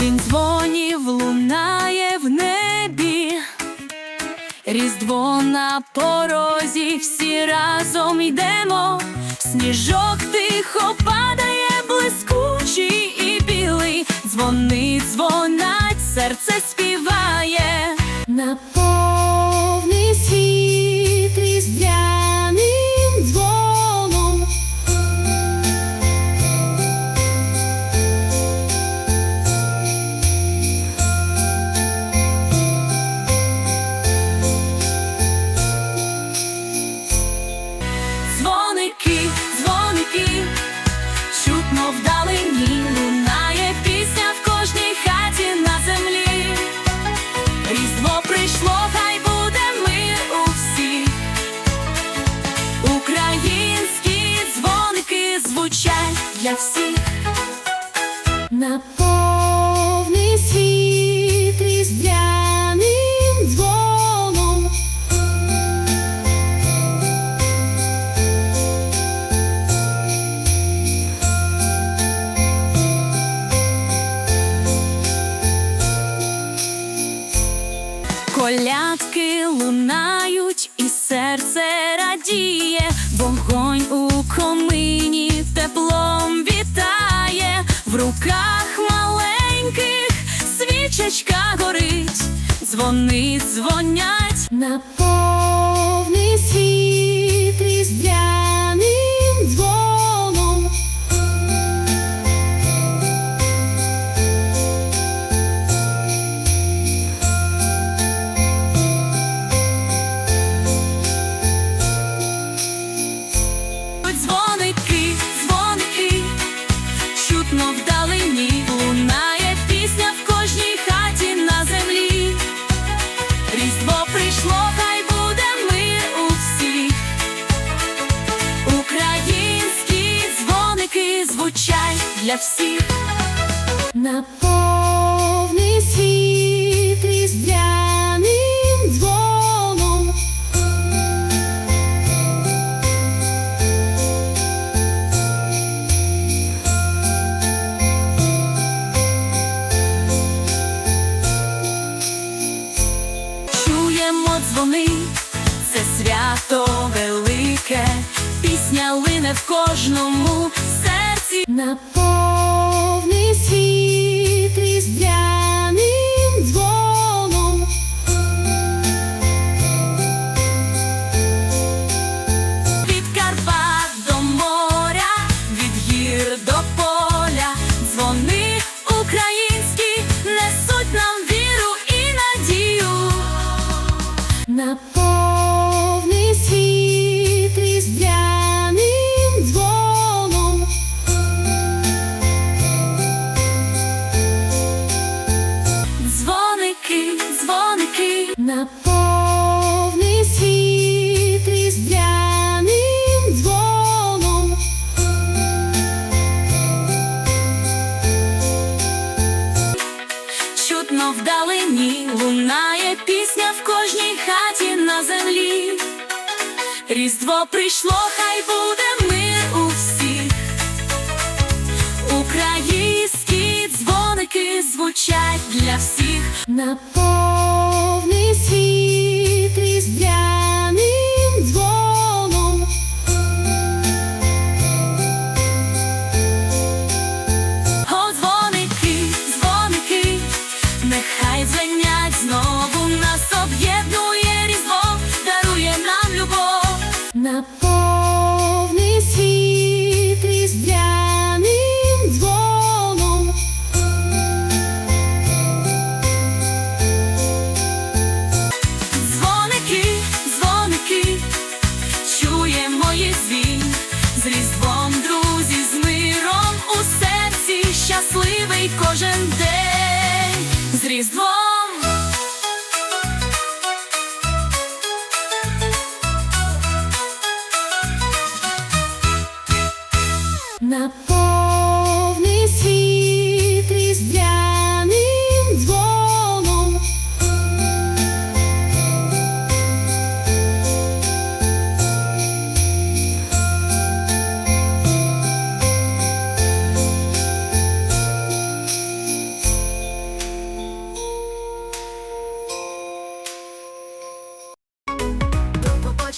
Дзвін дзвонів лунає в небі, різдво на порозі всі разом йдемо, сніжок тихо падає для всіх. На повний світ різдвяним дзвоном. Колядки лунають, в руках маленьких свічечка горить, дзвони дзвонять. На звучать для всіх. На повний світ різдвяним дзвоном. Чуємо дзвони, це свято велике, пісня лине в кожному на Дзвоники, дзвоники на повний світ різдвяним дзвоном. Чутно вдалині лунає пісня в кожній хаті на землі. Різдво прийшло, хай буде мир у всіх. Дзвоники звучать для всіх на повний світ